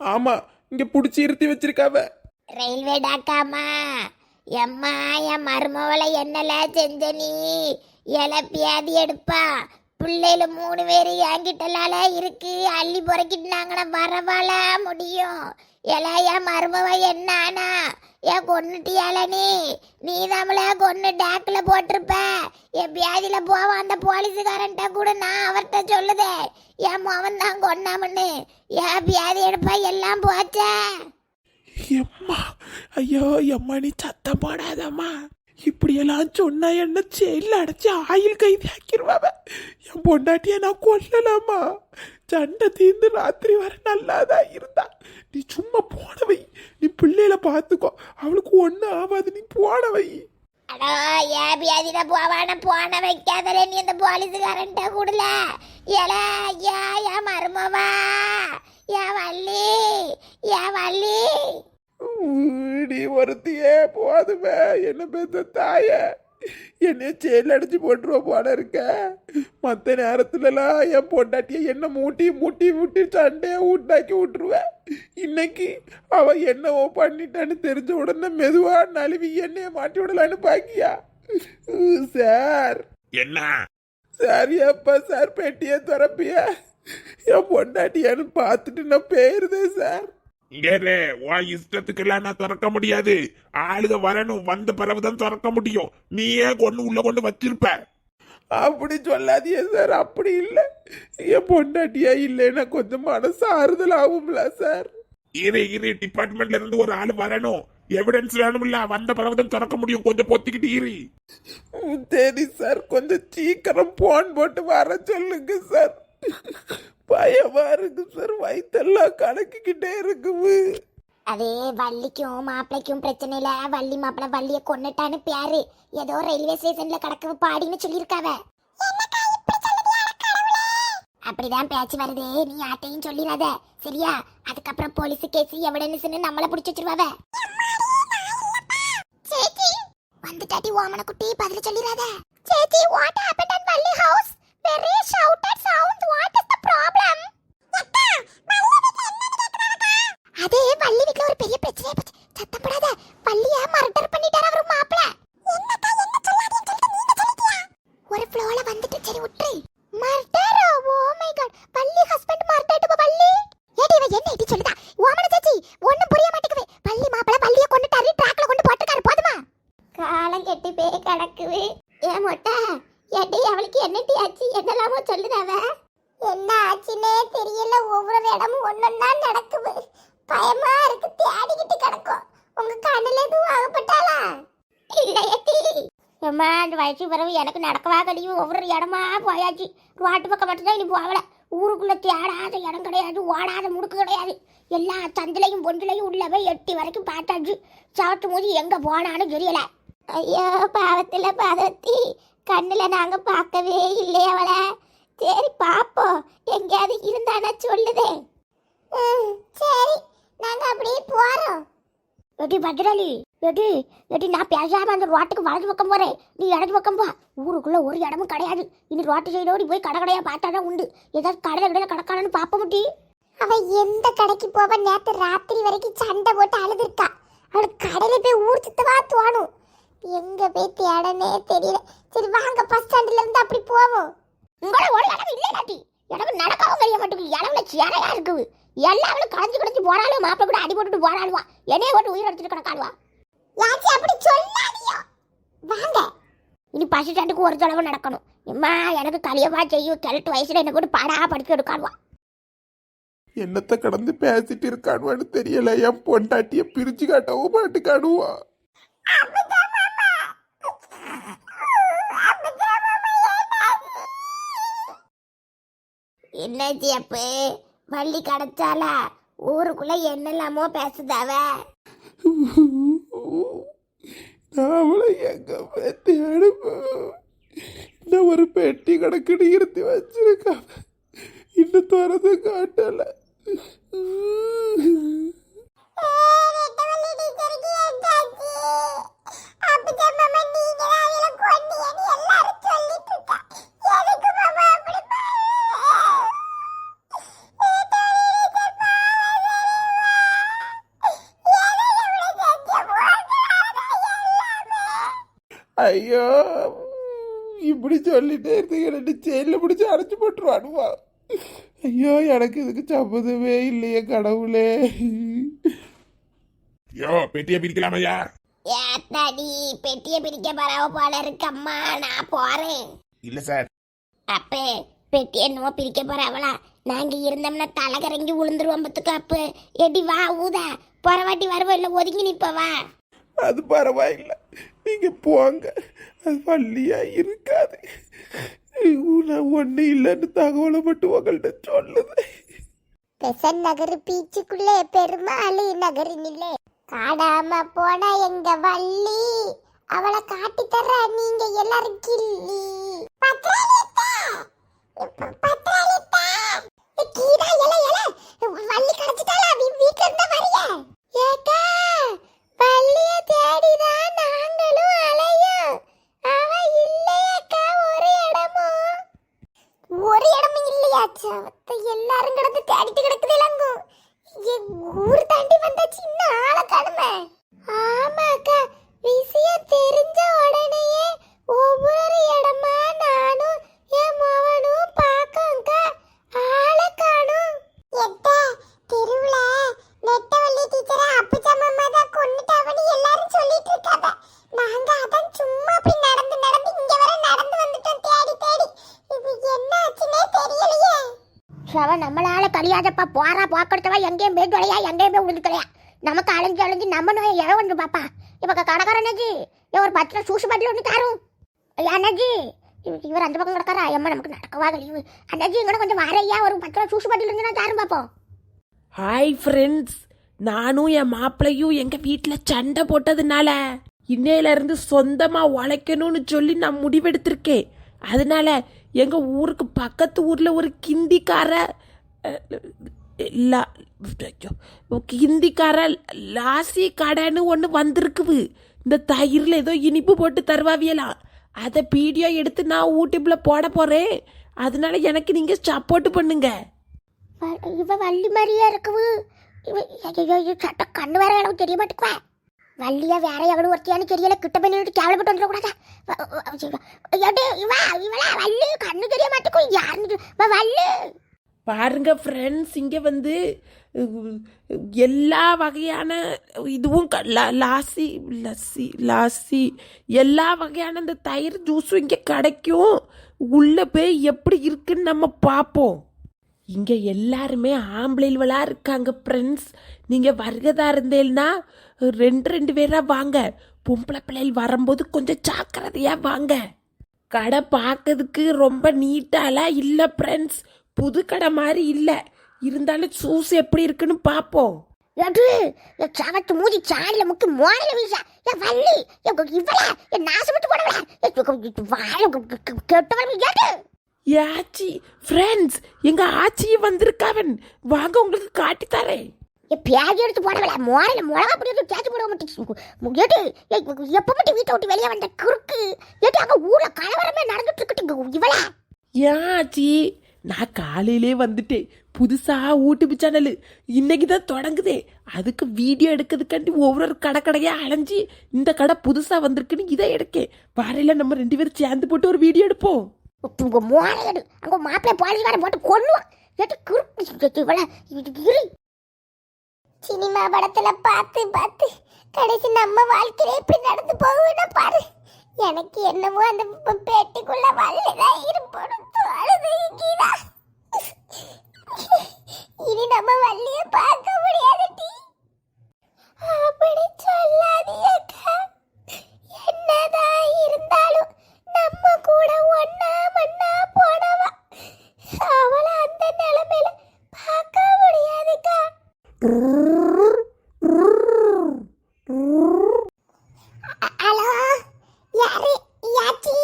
ஆமா இங்க புடிச்சு இருத்தி வச்சிருக்காவ. ரயில்வே டாக்காமா எம்மா என் மருமவளை என்னல செஞ்ச நீ? இலப்பியாதி எடுப்பா. பிள்ளையில மூணு பேர் என்கிட்டலால இருக்கு. அள்ளி பொறுக்கிட்டாங்கன்னா வரவால முடியும். ஏலா என் மருமவ என்னானா? ஏன் கொன்னுட்டியால நீ? நீ நம்மள கொன்னு டேக்கில் போட்டிருப்ப. என் வியாதியில போவான் அந்த போலீஸுக்காரன்ட்ட கூட நான் அவர்கிட்ட சொல்லுதே. என் மவன் தான் கொன்னாமன்னு. ஏன் வியாதி எடுப்பா எல்லாம் போச்சே. எம்மா ஐயோ எம்மா நீ சத்தம் போடாதம்மா. இப்படியெல்லாம் சொன்னா என்ன செயலில் அடைச்சி ஆயில் கைதி ஆக்கிடுவாவ என் பொண்டாட்டியை நான் கொல்லலாமா? சண்டை தீர்ந்து ராத்திரி வர நல்லாதான் இருந்தா? நீ சும்மா போனவை நீ பிள்ளையில பார்த்துக்கோ அவளுக்கு ஒன்றும் ஆகாது நீ போன வை. அடோ ஏன் போவான போன வைக்காதல நீ அந்த போலீஸுக்காரன்ட்ட கூடல. ஏலா ஐயா என் மருமவா? ஏ வள்ளி? என் வள்ளி? நீ ஒருத்தியே போதுமே. என்ன பெத்த தாய? என்னைய செயல் அடிச்சு போட்டுருவ போல இருக்க. மற்ற நேரத்துலலாம் என் பொண்டாட்டிய என்ன மூட்டி மூட்டி விட்டு சண்டையை ஊட்டாக்கி விட்டுருவேன் இன்னைக்கு அவ என்னவோ பண்ணிட்டான்னு தெரிஞ்ச உடனே மெதுவா நழுவி என்னைய மாட்டி விடலான்னு பாக்கியா? சார். என்ன? சார் எப்ப சார் பெட்டியை திறப்பிய? என் பொண்டாட்டியான்னு பார்த்துட்டு நான் போயிருந்தேன் சார். இங்கே இரு, உன் இஷ்டத்துக்கெல்லாம் நான் திறக்க முடியாது. ஆளுக வரணும் வந்த பிறகுதான் திறக்க முடியும். நீயே கொண்டு உள்ள கொண்டு வச்சிருப்ப. அப்படி சொல்லாதீங்க சார் அப்படி இல்லை. என் பொண்டாட்டியா இல்லைன்னா கொஞ்சம் மனசு ஆறுதல் ஆகும்ல சார் இரு இரு. டிபார்ட்மெண்ட்ல இருந்து ஒரு ஆள் வரணும். எவிடன்ஸ் வேணும்ல. வந்த பிறகுதான் திறக்க முடியும். கொஞ்சம் பொத்திக்கிட்டு இரு. சரி சார் கொஞ்சம் சீக்கிரம் போன் போட்டு வர சொல்லுங்க சார் பயமா இருக்கு சார் கணக்குக்கிட்டே இருக்குது வள்ளிக்கும் மாப்பிளைக்கும் பிரச்சனை இல்ல வள்ளி மாப்பிளை வள்ளிய கொன்னுட்டான்னு பேரு. ஏதோ ரயில்வே ஸ்டேஷன்ல கிடக்கு பாடின்னு சொல்லியிருக்காவ. அப்படிதான் பேச்சு வருதே. நீ யார்ட்டையும் சொல்லிடாத சரியா? அதுக்கப்புறம் போலீஸ் கேஸ் எவிடன்ஸ்னு நம்மள பிடிச்சி வச்சிருவாவ. வந்துட்டாட்டி ஓமன குட்டி பதில் சொல்லிடாத சேச்சி what happen at Valli house very shouted sound what is the problem அதே வள்ளி வீட்ல ஒரு பெரிய பிரச்சனை போச்சு. சத்தம் போடாத. வள்ளிய மர்டர் பண்ணிட்டாரு அவர் மாப்பிள. என்னக்கா என்ன சொல்லாதீங்கன்னு சொல்லிட்டு நீங்க சொல்லிட்டியா? ஒரு ஃப்ளோல வந்துட்டு சரி விட்டுரு. Murder oh my god Valli husband murder Valli ஏடி இவ என்ன இடி சொல்லுதா ஓமன சாச்சி ஒண்ணும் புரிய மாட்டேங்குது வள்ளி மாப்பிள வள்ளிய கொண்டுட்டாரு ட்ராக்ல கொண்டு போட்டுக்காரு போதுமா காலம் கெட்டி போய் கிடக்குது ஏன் மொட்டை ஏடி அவளுக்கு என்னடி ஆச்சு என்னலாமோ சொல்லுதாவ என்ன ஆச்சுன்னே தெரியல ஒவ்வொரு இடமும் ஒன்னொன்னா நடக்குது பயமா இருக்கு தேடிக்கிட்டு கிடக்கும் உங்க கண்ணுல எதுவும் ஆகப்பட்டாளா இல்லையட்டி அம்மா அந்த வயசு பிறகு எனக்கு நடக்கவா கழியும் ஒவ்வொரு இடமா போயாச்சு. ரோட்டு பக்கம் மட்டும்தான் இனி போகல. ஊருக்குள்ளே தேடாத இடம் கிடையாது ஓடாத முடுக்கு கிடையாது. எல்லா சந்திலையும் பொந்திலையும் உள்ள போய் எட்டி வரைக்கும் பார்த்தாச்சு. சாப்பிட்டு போது எங்கே போனாலும் தெரியல. ஐயோ பாவத்தில் பாதத்தி. கண்ணில் நாங்கள் பார்க்கவே இல்லையே அவளை. சரி பார்ப்போம். எங்கேயாவது இருந்தானா சொல்லுதே ம், சரி. எடி பத்ராளி எடி எடி நான் பேசாம அந்த ரோட்டுக்கு வலது பக்கம் போறேன். நீ இடது பக்கம் போ. ஊருக்குள்ள ஒரு இடமும் கிடையாது. இனி ரோட்டு சைடோடி போய் கடை கடையா பார்த்தாதான் உண்டு. ஏதாவது கடையில கடையில கடக்கானு பாப்ப முட்டி அவ எந்த கடைக்கு போவ? நேத்து ராத்திரி வரைக்கும் சண்டை போட்டு அழுதுருக்கா. அவளுக்கு கடையில போய் ஊர் சுத்தவா தோணும். எங்க போய் தேடனே தெரியல. சரி வாங்க பஸ் ஸ்டாண்ட்ல இருந்து அப்படி போவோம். உங்களோட ஒரு இடம் இல்லை நாட்டி இடம் நடக்கவும் தெரிய மாட்டேங்குது. இடம்ல சேரையா இருக்குது. எல்லாரும் களைஞ்சு களைஞ்சு போறாலும் மாப்பிள்ள கூட அடி போட்டுட்டு போராடுவா என்னைய போட்டு உயிர் எடுத்துட்டு கிடக்காடுவா யாச்சி அப்படி சொல்லாதியோ. வாங்க. இனி பஸ் ஸ்டாண்டுக்கு ஒரு தடவை நடக்கணும். எம்மா எனக்கு கலியவா செய்யும் கிழட்டு வயசுல என்ன கூட பாடா படிக்க எடுக்காடுவா என்னத்தை கடந்து பேசிட்டு இருக்கானுவான்னு தெரியல. என் பொண்டாட்டிய பிரிச்சு காட்டவும் மாட்டுக்கானுவா. என்னாச்சு அப்ப வள்ளி கிடைச்சாலா ஊருக்குள்ள என்னெல்லாமோ பேசுதாவ அவளை எங்க தேடுப்போம் இன்னும் ஒரு பெட்டி கணக்கு இருத்தி வச்சிருக்காங்க இன்னும் திறந்து காட்டல. ஐயோ இப்படி சொல்லிட்டே இருந்தீங்க ரெண்டு ஜெயிலில் பிடிச்சி அடைச்சி போட்டுருவானுவா. ஐயோ எனக்கு இதுக்கு சம்மதமே இல்லையே கடவுளே. யோ பெட்டியை பிரிக்கலாமையா ஏத்தாடி பெட்டியை பிரிக்க பரவ போல இருக்கம்மா நான் போறேன். இல்ல சார். அப்பே பெட்டி என்னமோ பிரிக்க போறவளா. நாங்க இருந்தோம்னா தலை கறங்கி விழுந்துருவோம் பத்துக்கு அப்ப. எடி வா ஊதா. பொறவாட்டி வருவோம் இல்ல ஒதுங்கி நிப்ப வா அது பரவாயில்லை. நீங்க போங்க. அது வள்ளியா இருக்காது. நான் ஒன்றும் இல்லைன்னு தகவலை மட்டும் உங்கள்கிட்ட சொல்லுது. பெசன் நகர் பீச்சுக்குள்ளே பெருமாள் நகரினிலே. காடாம போன எங்க வள்ளி அவளை காட்டி தர நீங்க எல்லாரும் கிள்ளி. பத்ராலித்தா பத்ராலித்தா கீதா எல்லாம் எல வள்ளி கிடைச்சிட்டாளா வீ வீட்ல இருந்தா வரியா ஏக்கா வள்ளிய தேடிதான் நாங்களும் அலையும் அவ இல்லையக்கா ஒரு இடமும் ஒரு இடமும் எல்லாரும் கிடந்து தேடிட்டு கிடக்குது இளங்கு. என் ஊர் தாண்டி வந்தாச்சு இன்னும் ஆளை காணுமே. ஆமாக்கா விஷயம் தெரிஞ்ச அவ நம்மளால கழியாதப்பா போறா போக்கெடுத்தவா எங்கேயும் போய் தொலையா எங்கேயும் போய் விழுந்து நமக்கு அலைஞ்சு அலைஞ்சு நம்ம நோய் இழ பாப்பா. இப்போ கடைக்கார அண்ணாஜி இவன் ஒரு சூசு பாட்டில் ஒன்று தாரும் அண்ணாஜி இவர் அந்த பக்கம் கிடக்காரா? அம்மா நமக்கு நடக்கவா கழிவு அண்ணாஜி இங்கே கொஞ்சம் வரையா ஒரு பத்துல சூசு பாட்டில் இருந்து நான் தாரும் பார்ப்போம் ஹாய் ஃப்ரெண்ட்ஸ் நானும் என் மாப்பிள்ளையும் எங்கள் வீட்டில் சண்டை போட்டதுனால இன்னையிலேருந்து சொந்தமாக உழைக்கணும்னு சொல்லி நான் முடிவெடுத்திருக்கேன். அதனால எங்கள் ஊருக்கு பக்கத்து ஊரில் ஒரு கிந்திக்கார லா- கிந்திக்கார லாசி கடைன்னு ஒன்று வந்திருக்குது. இந்த தயிரில் ஏதோ இனிப்பு போட்டு தருவாவியலாம் அதை வீடியோ எடுத்து நான் யூடியூப்பில் போட போகிறேன் அதனால எனக்கு நீங்கள் சப்போர்ட் பண்ணுங்க. இவன் இவ வள்ளி மாதிரியா இருக்குது. இவ சட்ட கண்ணு வேற எனக்கு தெரிய மாட்டேங்குவேன் வள்ளியா வேற எவ்வளவு ஒருத்தியானு தெரியல. கிட்ட போய் நின்னுட்டு கேவலப்பட்டு வந்துடக்கூடாதா? இவா இவளா? வள்ளி கண்ணு தெரிய மாட்டேக்கும் யாருன்னு வ- வள்ளி! பாருங்க ஃப்ரெண்ட்ஸ் இங்கே வந்து எல்லா வகையான இதுவும் க- லா- லாசி லஸ்ஸி லாசி எல்லா வகையான இந்த தயிர் ஜூஸும் இங்கே கிடைக்கும். உள்ளே போய் எப்படி இருக்குன்னு நம்ம பார்ப்போம் இங்கே எல்லாருமே ஆம்பளைவளாக இருக்காங்க ஃப்ரெண்ட்ஸ் நீங்கள் வருகதா இருந்தேன்னா ரெண்டு ரெண்டு பேராக வாங்க. பொம்பளை பிள்ளைகள் வரும்போது கொஞ்சம் ஜாக்கிரதையாக வாங்க. கடை பார்க்கறதுக்கு ரொம்ப நீட்டாலாம் இல்லை ஃப்ரெண்ட்ஸ் புது கடை மாதிரி இல்லை. இருந்தாலும் சூஸ் எப்படி இருக்குன்னு பார்ப்போம். எது? என் சவத்து மூதி சாணில முக்கி மோடல வீசா. என் வள்ளி. என் இவளா. என் நாசப்பட்டு போடவளா வாழ கெட்டவள் ஆச்சி ஃப்ரெண்ட்ஸ் எங்க ஆச்சியும் வந்திருக்காவன் வாங்க உங்களுக்கு காட்டி தரேன். பேஜ் எடுத்து போடவள மோடல மிளகா அப்படி எடுத்து தேய்ச்சி போட மாட்டேங்குது எது எப்ப மட்டும் வீட்டை விட்டு வெளியே வந்த குறுக்கு? எது அங்க ஊர்ல கலவரமே நடந்துட்டு இருக்கட்டு இவளா. ஏன் ஆச்சி? நான் காலையிலே வந்துட்டேன். புதுசா யூடியூப் சேனல் இன்னைக்கு தான் தொடங்குதே. அதுக்கு வீடியோ எடுக்கிறதுக்காண்டி ஒவ்வொரு கடை கடையா அலைஞ்சி இந்த கடை புதுசா வந்திருக்குன்னு இதை எடுக்கேன். வாரையில நம்ம ரெண்டு பேரும் சேர்ந்து போட்டு ஒரு வீடியோ எடுப்போம். உங்க மோடையடு அங்க மாப்பிள்ளை பாலிகாரை போட்டு கொல்லுவான் இரு. சினிமா படத்துல பார்த்து பார்த்து கடைசி நம்ம வாழ்க்கையில இப்படி நடந்து போகணும் பாரு. எனக்கு என்னமோ அந்த பேட்டிக்குள்ள வல்லதான் வல்லிதான் இருப்போம் அழுது கீதா. இனி நம்ம வள்ளிய பார்க்க முடியாது டி. அப்படி சொல்லாதீங்கக்கா என்னதான் இருந்தாலும் நம்ம கூட ஒன்னா மண்ணா போனவா அவளை அந்த நிலைமையில பார்க்க முடியாதுக்கா ஹலோ யாரு யாச்சி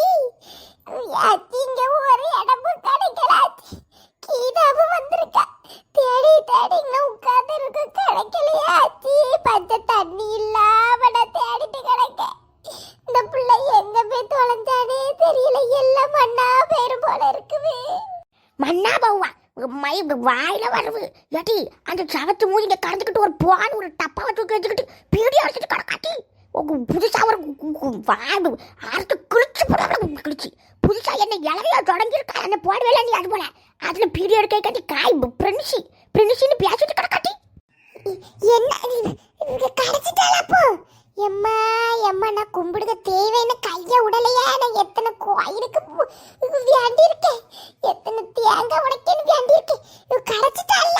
யாச்சி இங்க ஒரு இடமும் கிடைக்கல ஆச்சி. கீதாவும் வந்திருக்கா தேடி தேடி இங்க உட்கார்ந்து இருக்கு கிடைக்கலையா ஆச்சி பச்சை தண்ணி இல்லாம நான் தேடிட்டு கிடக்க இந்த பிள்ளை எங்க போய் தொலைஞ்சானே தெரியல எல்லாம் மண்ணா பேரு போல இருக்குது மண்ணா பவுவா மை வாயில வரவு. ஏட்டி அந்த சவத்து மூஞ்சிங்க கறந்துக்கிட்டு ஒரு போன் ஒரு டப்பா வச்சு வச்சுக்கிட்டு பீடி அடிச்சிட்டு கடக்காட்டி உங்க புதுசா ஒரு கு- கு- வாடு ஆர்த்து கிழிச்சு போடாம கிழிச்சு. புதுசாக என்ன இளவையா தொடங்கியிருக்கா. என்ன போடவே நீ அது போல. அதில் பீரியட் கை கட்டி காய் பிரின்சி பிரின்சின்னு பேசிட்டு கிடக்காட்டி என்ன கடைச்சிட்டால அப்போ எம்மா எம்மா நான் கும்பிடுத தேவைன்னு கைய உடலையா? நான் எத்தனை கோயிலுக்கு வேண்டி இருக்கேன் எத்தனை தேங்காய் உடைக்கன்னு வேண்டி இருக்கேன் கடைச்சிட்டால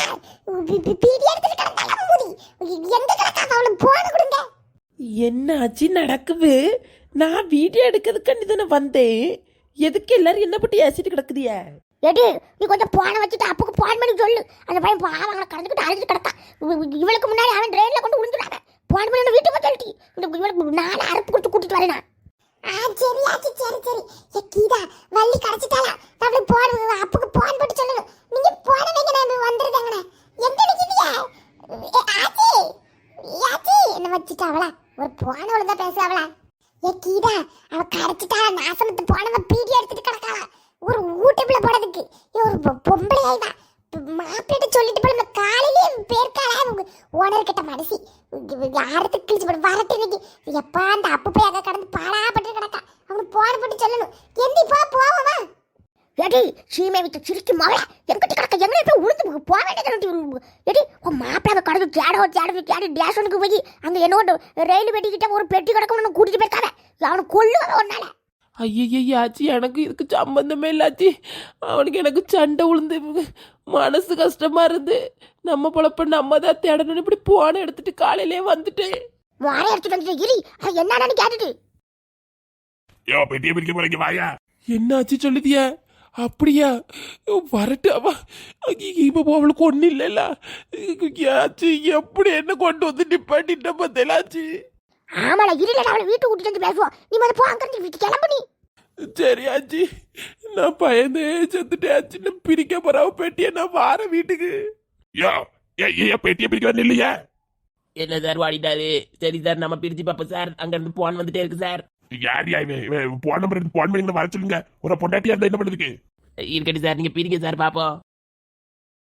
பீடி எடுத்துட்டு கிடந்தால முடி. எங்க கிடக்கா? அவளுக்கு போன கொடுங்க. என்ன ஆச்சு நடக்குது? நான் வீடியோ எடுக்கிறதுக்காண்டி தானே வந்தேன். எதுக்கு எல்லாரும் என்ன பற்றி ஏசிட்டு கிடக்குதிய எடு நீ கொஞ்சம் போன வச்சுட்டு அப்புக்கு போன் பண்ணி சொல்லு. அந்த பையன் பாவங்களை கடந்துக்கிட்டு அழைச்சிட்டு கிடக்கான் இவ- இவளுக்கு முன்னாடி அவன் ட்ரெயின்ல கொண்டு விழுந்துடாம போன் பண்ணி வீட்டுக்கு போய் சொல்லிட்டு இவனுக்கு நாலு அறுப்பு கொடுத்து கூட்டிட்டு வரேன். நான் ஆ சரி ஆச்சு சரி சரி. ஏ கீதா வள்ளி கடைச்சிட்டாளா நம்மளுக்கு போன் அப்புக்கு போன் போட்டு சொல்லணும் நீங்க போன வைங்க நான் வந்துருதாங்கண்ணே எங்க நிக்கிறீங்க ஏ, ஆச்சி ஆச்சி என்ன வச்சுட்டாவளா ஒரு போன ஒழுங்கா பேசுறாவளா ஏ கீதா அவ கிடைச்சிட்டாளா நாசனத்து போனவ பீடி எடுத்துட்டு கிடக்காளா ஒரு ஊட்டுக்குள்ள போனதுக்கு ஏ, ஒரு பொ- பொம்பளை ஆயிவா மாப்பிள்ளை சொல்லிட்டு போன காலையிலே பேர்க்காளா ஓனர் கிட்ட மனசி யாரத்துக்கு கிழிச்சு போட வரட்டு இன்னைக்கு. எப்பா அந்த அப்பு போய் அங்க கடந்து பாடாப்பட்டு கிடக்கா. அவனுக்கு போன போட்டு சொல்லணும். எந்தி போ போவா எடி சீமை விட்டு சிரிக்கு மகள எங்கிட்ட கிடக்க? எங்கே போய் உளுந்து போக வேண்டியது எடி உன் மாப்பிள்ளை கடந்து தேடோ தேடோ தேடி டேஷனுக்கு போய் அங்க என்னோட ரயில் வெட்டிக்கிட்ட ஒரு பெட்டி கிடக்கணும்னு கூட்டிட்டு போயிருக்காங்க அவனை கொல்லுவாங்க ஒரு நாள ஐயய்ய ஆச்சி எனக்கு இதுக்கு சம்பந்தமே இல்லாச்சி அவனுக்கு எனக்கு சண்டை உளுந்து. மனசு கஷ்டமா இருந்து. நம்ம பொழப்ப நம்ம தான் தேடணும்னு இப்படி போன எடுத்துட்டு காலையிலே வந்துட்டேன். வாரை எடுத்துட்டு வந்துட்டு இரு. என்னன்னு கேட்டுட்டு. யோ பெட்டியை பிரிக்க போறீங்க வாயா. என்னாச்சு சொல்லுதிய? அப்படியா? வரட்டு அவ இப்ப அவளுக்கு ஒண்ணு இல்லைல்ல. ஆச்சு எப்படி என்ன கொண்டு வந்து நிப்பாட்டிட்ட பத்தலாச்சு ஆமால இருல அவளை வீட்டுக்கு கூட்டிட்டு வந்து பேசுவோம் நீ முதல்ல போ அங்க இருந்து வீட்டுக்கு கிளம்பு நீ. சரி ஆச்சி. நான் பயந்தே செத்துட்டேன். ஆச்சு பிரிக்க போறவ பெட்டிய நான் வார வீட்டுக்கு. யோ ஏ ஏ பெட்டியை பிரிக்க வரல இல்லையா என்ன சார் வாடிட்டாரு? சரி சார் நம்ம பிரிச்சு பார்ப்போம் சார். அங்க இருந்து போன் வந்துட்டே இருக்கு சார். யார் யா இவன்? இவன் போன் நம்பர் போன் பண்ணி வர சொல்லுங்க. ஒரு பொண்டாட்டியா இருந்தா என்ன பண்ணுறதுக்கு? இருக்கட்டும் சார் நீங்க பிரிங்க சார் பாப்போம்